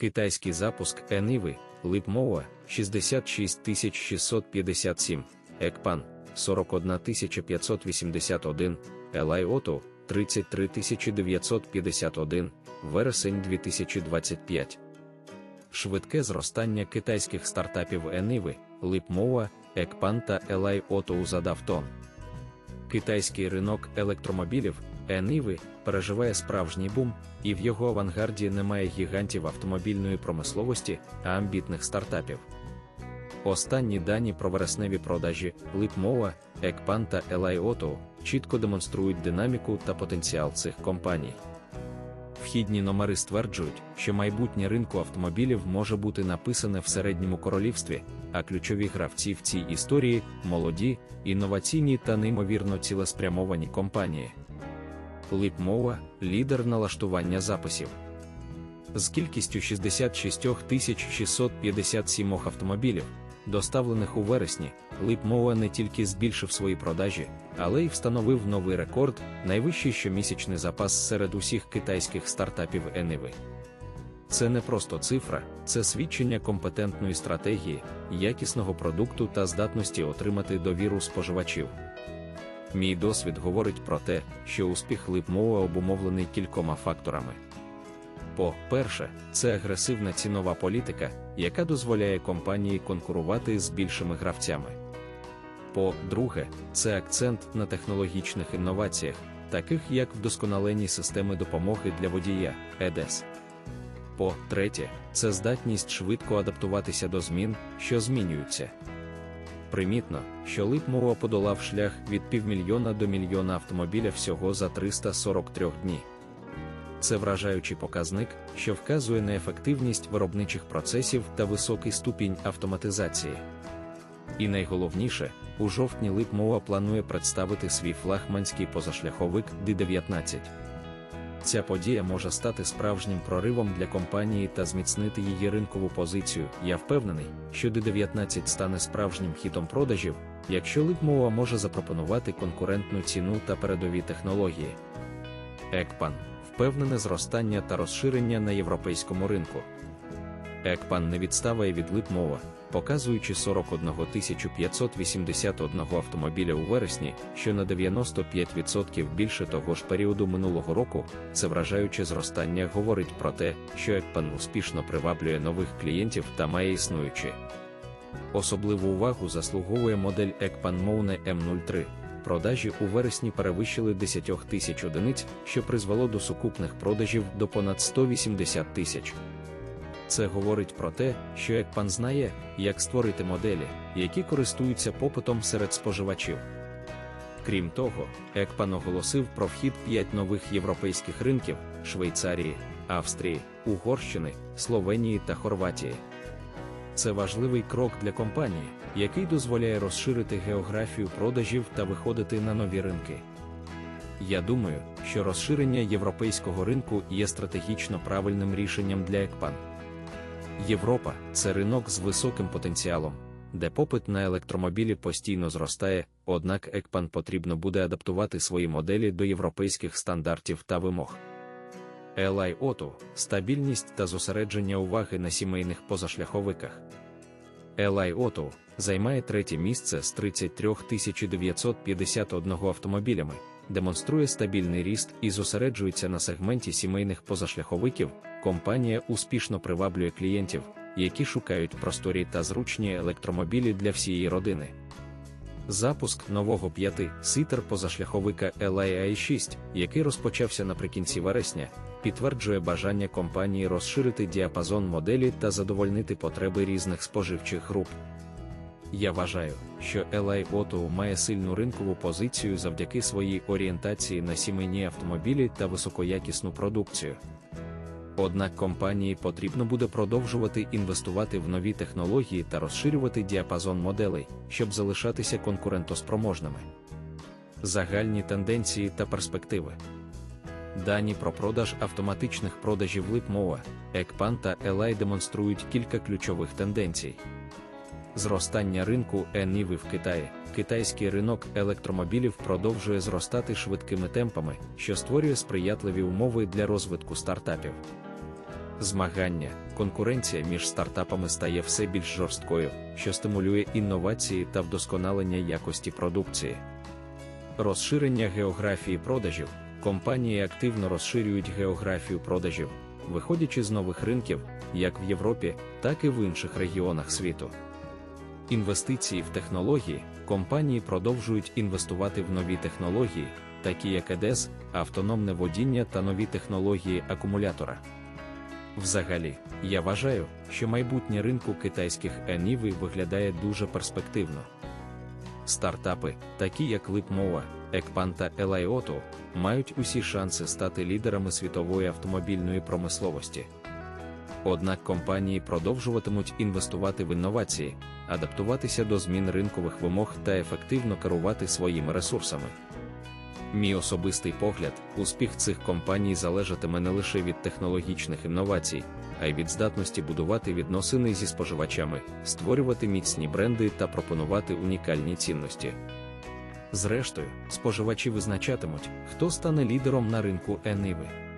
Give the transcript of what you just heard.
Китайський запуск Ениви, Липмова 66657, Екпан 41581, Елай Ото 33951, вересень 2025. Швидке зростання китайських стартапів Ениви, Липмова, Екпан та Елай Ото задав тон. Китайський ринок електромобілів Ениви переживає справжній бум, і в його авангарді немає гігантів автомобільної промисловості, а амбітних стартапів. Останні дані про вересневі продажі Липмова, Екпан та Елай Ото чітко демонструють динаміку та потенціал цих компаній. Вхідні номери стверджують, що майбутнє ринку автомобілів може бути написане в середньому королівстві, а ключові гравці в цій історії молоді, інноваційні та неймовірно цілеспрямовані компанії. Липмова лідер налаштування записів. З кількістю 66 657 автомобілів, доставлених у вересні, Липмова не тільки збільшив свої продажі, але й встановив новий рекорд, найвищий щомісячний запас серед усіх китайських стартапів Ениви. Це не просто цифра, це свідчення компетентної стратегії, якісного продукту та здатності отримати довіру споживачів. Мій досвід говорить про те, що успіх Липмова обумовлений кількома факторами. По-перше, це агресивна цінова політика, яка дозволяє компанії конкурувати з більшими гравцями. По-друге, це акцент на технологічних інноваціях, таких як вдосконалені системи допомоги для водія ЕДЕС. По-третє, це здатність швидко адаптуватися до змін, що змінюються. Примітно, що Липмова подолав шлях від півмільйона до мільйона автомобіля всього за 343 дні. Це вражаючий показник, що вказує на ефективність виробничих процесів та високий ступінь автоматизації. І найголовніше, у жовтні Липмова планує представити свій флагманський позашляховик D19. Ця подія може стати справжнім проривом для компанії та зміцнити її ринкову позицію. Я впевнений, що D19 стане справжнім хітом продажів, якщо Липмова може запропонувати конкурентну ціну та передові технології. Екпан впевнене зростання та розширення на європейському ринку. Екпан не відставає від Липмова, показуючи 41 581 автомобіля у вересні, що на 95% більше того ж періоду минулого року, це вражаюче зростання говорить про те, що Екпан успішно приваблює нових клієнтів та має існуючі. Особливу увагу заслуговує модель Екпан Moune M03. Продажі у вересні перевищили 10 тисяч одиниць, що призвело до сукупних продажів до понад 180 тисяч. Це говорить про те, що Екпан знає, як створити моделі, які користуються попитом серед споживачів. Крім того, Екпан оголосив про вхід 5 нових європейських ринків Швейцарії, Австрії, Угорщини, Словенії та Хорватії. Це важливий крок для компанії, який дозволяє розширити географію продажів та виходити на нові ринки. Я думаю, що розширення європейського ринку є стратегічно правильним рішенням для Екпан. Європа це ринок з високим потенціалом, де попит на електромобілі постійно зростає, однак Екпан потрібно буде адаптувати свої моделі до європейських стандартів та вимог. Елай Ото стабільність та зосередження уваги на сімейних позашляховиках. Елай Ото займає третє місце з 33 951 автомобілями, демонструє стабільний ріст і зосереджується на сегменті сімейних позашляховиків. Компанія успішно приваблює клієнтів, які шукають просторі та зручні електромобілі для всієї родини. Запуск нового 5-ситер позашляховика LII 6, який розпочався наприкінці вересня, підтверджує бажання компанії розширити діапазон моделі та задовольнити потреби різних споживчих груп. Я вважаю, що LI Auto має сильну ринкову позицію завдяки своїй орієнтації на сімейні автомобілі та високоякісну продукцію. Однак компанії потрібно буде продовжувати інвестувати в нові технології та розширювати діапазон моделей, щоб залишатися конкурентоспроможними. Загальні тенденції та перспективи. Дані про продаж автоматичних продажів Липмова, Екпан та Елай демонструють кілька ключових тенденцій. Зростання ринку Ениви в Китаї. Китайський ринок електромобілів продовжує зростати швидкими темпами, що створює сприятливі умови для розвитку стартапів. Змагання, конкуренція між стартапами стає все більш жорсткою, що стимулює інновації та вдосконалення якості продукції. Розширення географії продажів компанії активно розширюють географію продажів, виходячи з нових ринків, як в Європі, так і в інших регіонах світу. Інвестиції в технології компанії продовжують інвестувати в нові технології, такі як ЕДЕС, автономне водіння та нові технології акумулятора. Взагалі, я вважаю, що майбутнє ринку китайських ЕНІВИ виглядає дуже перспективно. Стартапи, такі як Липмова, Екпан та Елайото, мають усі шанси стати лідерами світової автомобільної промисловості. Однак компанії продовжуватимуть інвестувати в інновації, адаптуватися до змін ринкових вимог та ефективно керувати своїми ресурсами. Мій особистий погляд, успіх цих компаній залежатиме не лише від технологічних інновацій, а й від здатності будувати відносини зі споживачами, створювати міцні бренди та пропонувати унікальні цінності. Зрештою, споживачі визначатимуть, хто стане лідером на ринку Ениви.